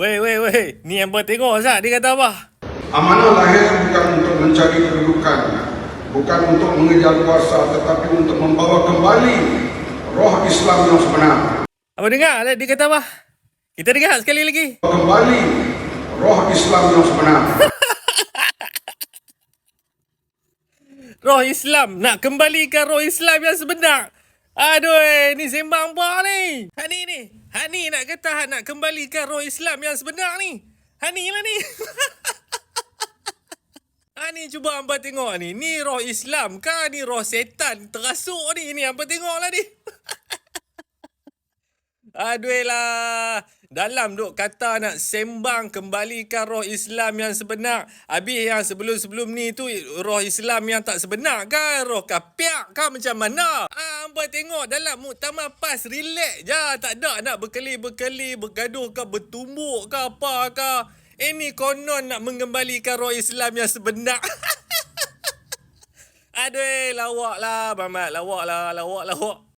Weh, weh, weh. Ni yang tengok Zat. Dia kata apa? Amanah lahir bukan untuk mencari kedudukan, bukan untuk mengejar kuasa, tetapi untuk membawa kembali roh Islam yang sebenar. Apa dengar? Dia kata apa? Kita dengar sekali lagi. Kembali roh Islam yang sebenar. Roh Islam. Nak kembalikan roh Islam yang sebenar. Aduh, eh, ni sembang apa ni? Hak ni ni. Hak ni nak kata hak nak kembalikan roh Islam yang sebenar ni. Hak ni lah ni. Ha ni cuba hamba tengok ni. Ni roh Islam kah? Ni roh setan terasuk ni. Ni hamba tengok lah ni. Aduh lah. Dalam duk kata nak sembang kembalikan roh Islam yang sebenar. Habis yang sebelum-sebelum ni tu roh Islam yang tak sebenar kan? Roh kapiak kan macam mana? Ah, hamba tengok dalam muktamar PAS relax je. Tak ada nak berkeli-berkeli, bergaduh ke, bertumbuk ke apa ke. Ini konon nak mengembalikan roh Islam yang sebenar. Aduh, lawak lah, Mamat. Lawak lah, lawak, lawak.